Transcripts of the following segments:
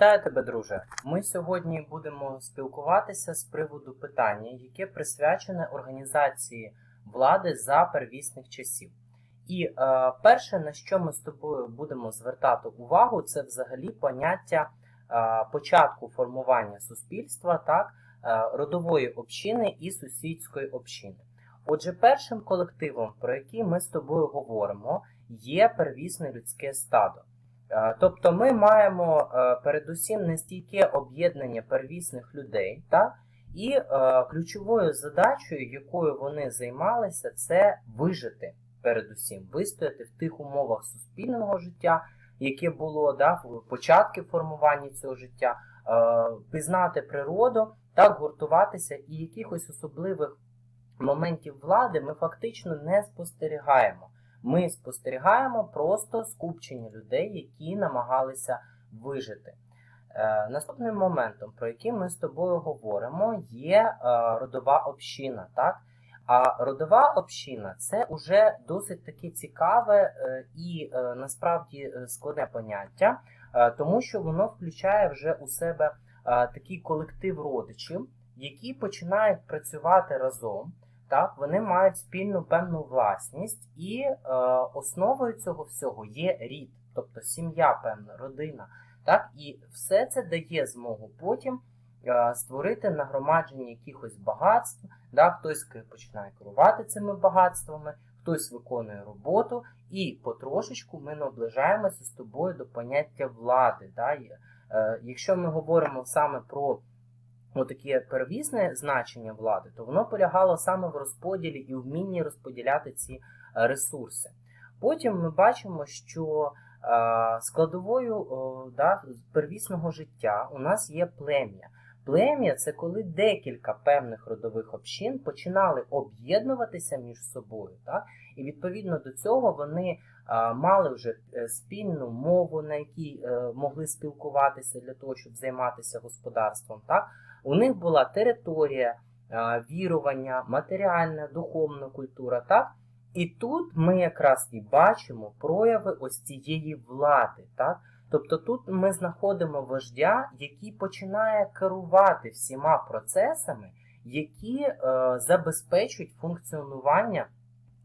Вітаю тебе, друже. Ми сьогодні будемо спілкуватися з приводу питання, яке присвячене організації влади за первісних часів. І е, перше, на що ми з тобою будемо звертати увагу, це взагалі поняття е, початку формування суспільства, так, е, родової общини і сусідської общини. Отже, першим колективом, про який ми з тобою говоримо, є первісне людське стадо. Е, Тобто ми маємо е, передусім не стільки об'єднання первісних людей, та? і е, ключовою задачею, якою вони займалися, це вижити передусім, вистояти в тих умовах суспільного життя, яке було да, в початки формування цього життя, пізнати природу, так гуртуватися, і якихось особливих моментів влади ми фактично не спостерігаємо. Ми спостерігаємо просто скупчення людей, які намагалися вижити. Е, наступним моментом, про який ми з тобою говоримо, є е, родова община. Так? А родова община це вже досить таки цікаве е, і насправді складне поняття, тому що воно включає вже у себе такий колектив родичів, які починають працювати разом. Так, вони мають спільну певну власність, і е, основою цього всього є рід, тобто сім'я, певна, родина. Так, і все це дає змогу потім е, створити нагромадження якихось багатств. Так, хтось починає керувати цими багатствами, хтось виконує роботу, і потрошечку ми наближаємося з тобою до поняття влади. Так? І, е, якщо ми говоримо саме про отаке первісне значення влади, то воно полягало саме в розподілі і вмінні розподіляти ці е, ресурси. Потім ми бачимо, що е, складовою да, первісного життя у нас є плем'я. Плем'я це коли декілька певних родових общин починали об'єднуватися між собою. Так? І відповідно до цього вони а, мали вже е, спільну мову, на якій е, могли спілкуватися для того, щоб займатися господарством. Так? У них була територія, вірування, матеріальна, духовна культура. Так? І тут ми якраз і бачимо прояви ось цієї влади. Так? Тобто тут ми знаходимо вождя, який починає керувати всіма процесами, які е, забезпечують функціонування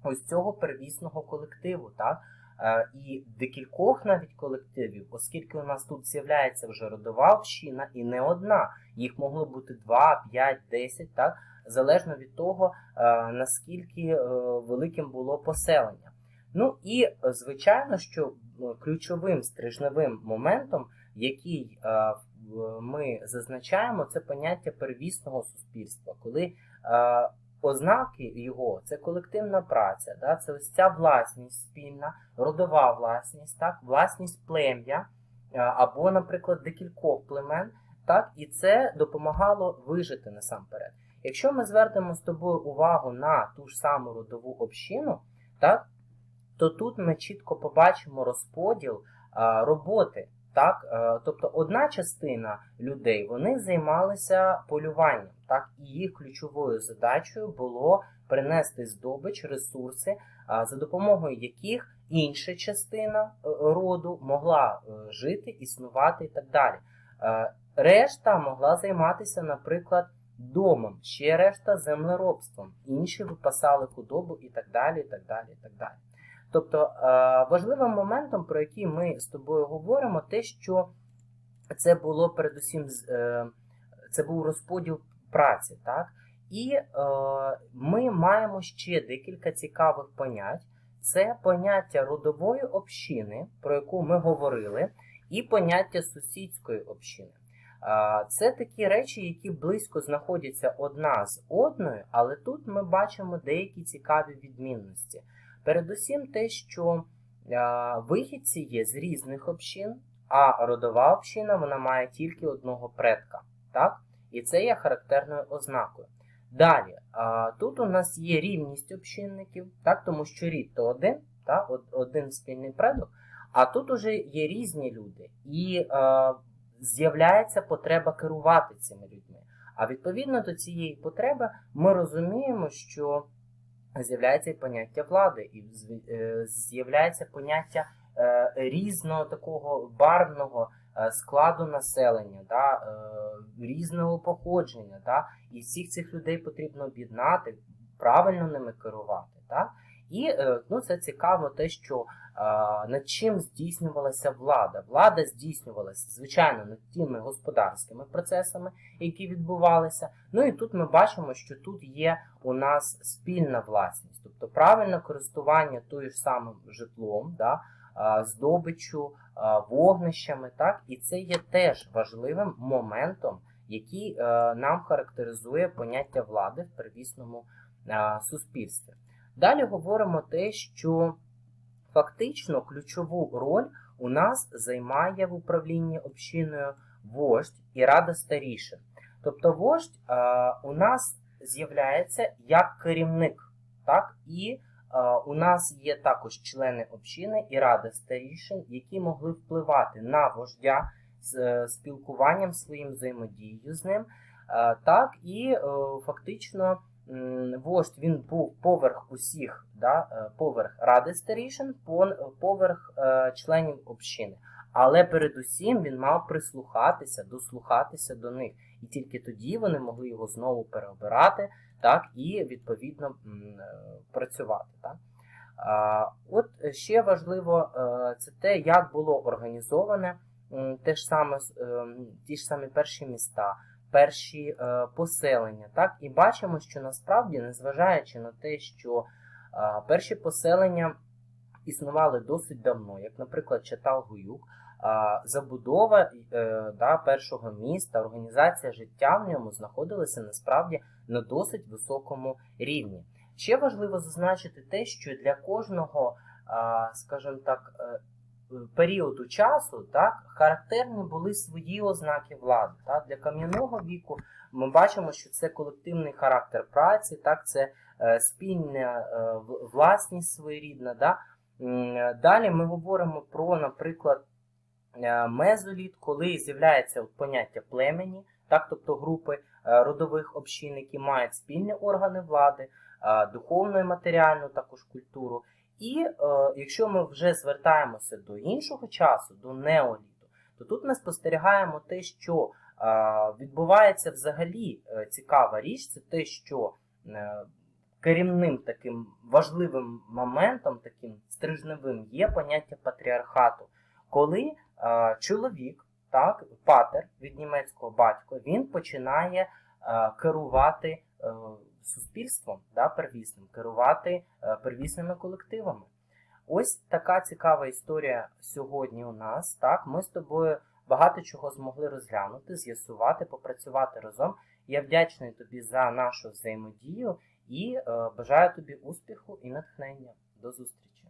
ось цього первісного колективу. Так? Е, і декількох навіть колективів, оскільки у нас тут з'являється вже родова община і не одна, їх могло бути 2, 5, 10, так? залежно від того, е, наскільки е, великим було поселення. Ну і звичайно, що ключовим стрижневим моментом, який ми зазначаємо, це поняття первісного суспільства, коли ознаки його це колективна праця, да, це ось ця власність спільна, родова власність, так, власність плем'я е, або, наприклад, декількох племен, так, і це допомагало вижити насамперед. Якщо ми звернемо з тобою увагу на ту ж саму родову общину, так, то тут ми чітко побачимо розподіл а, роботи. Так? Е, Тобто одна частина людей вони займалися полюванням, так? і їх ключовою задачею було принести здобич, ресурси, за допомогою яких інша частина е, роду могла е, жити, існувати і так далі. Е, Решта могла займатися, наприклад, домом, ще решта землеробством, інші випасали худобу і так далі. і так далі, і так далі. Тобто е, важливим моментом, про який ми з тобою говоримо, те, що це було передусім е, це був розподіл праці, так? І е, ми маємо ще декілька цікавих понять. Це поняття родової общини, про яку ми говорили, і поняття сусідської общини. Це такі речі, які близько знаходяться одна з одною, але тут ми бачимо деякі цікаві відмінності. Передусім те, що вихідці є з різних общин, а родова община вона має тільки одного предка. Так? І це є характерною ознакою. Далі, е, тут у нас є рівність общинників, так? тому що рід то один, так? один спільний предок, а тут уже є різні люди, і е, з'являється потреба керувати цими людьми. А відповідно до цієї потреби ми розуміємо, що з'являється і поняття влади, і е, з'являється поняття е, різного такого барвного е, складу населення, да, різного походження, да, і всіх цих людей потрібно об'єднати, правильно ними керувати. Да. І ну, це цікаво те, що над чим здійснювалася влада. Влада здійснювалася, звичайно, над тими господарськими процесами, які відбувалися. Ну і тут ми бачимо, що тут є у нас спільна власність, тобто правильне користування тою ж самим житлом, да, здобиччю, е, вогнищами, так, і це є теж важливим моментом, який е, нам характеризує поняття влади в первісному суспільстві. Далі говоримо те, що фактично ключову роль у нас займає в управлінні общиною вождь і рада старішин. Тобто вождь е, у нас з'являється як керівник, так? і е, у нас є також члени общини і ради старішин, які могли впливати на вождя з е, спілкуванням своїм взаємодією з ним. Так, і фактично вождь він був поверх усіх, да, е, поверх ради старішин, поверх е, членів общини. Але передусім він мав прислухатися, дослухатися до них. І тільки тоді вони могли його знову переобирати, так, і відповідно е, працювати. Так. От ще важливо це те, як було організоване те ж саме, ті ж самі перші міста, перші е, поселення. Так? І бачимо, що насправді, незважаючи на те, що е, перші поселення існували досить давно, як, наприклад, Чатал-Гуюк, а, забудова е, да, першого міста, організація життя в ньому знаходилися насправді на досить високому рівні. Ще важливо зазначити те, що для кожного, а, скажімо так, е, періоду часу так, характерні були свої ознаки влади. Так. Для кам'яного віку ми бачимо, що це колективний характер праці, так, це е, спільна е, власність своєрідна. Да. Далі ми говоримо про, наприклад, е, мезоліт, коли з'являється поняття племені, так, тобто групи е, родових общин, які мають спільні органи влади, е, духовну і матеріальну також культуру. І е, якщо ми вже звертаємося до іншого часу, до неоліту, то тут ми спостерігаємо те, що е, відбувається взагалі е, цікава річ, це те, що е, керівним таким важливим моментом, таким стрижневим, є поняття патріархату, коли е, чоловік, так, патер від німецького батько, він починає е, керувати суспільством да, первісним, керувати е, первісними колективами. Ось така цікава історія сьогодні у нас. Так, ми з тобою багато чого змогли розглянути, з'ясувати, попрацювати разом. Я вдячний тобі за нашу взаємодію і е, бажаю тобі успіху і натхнення. До зустрічі!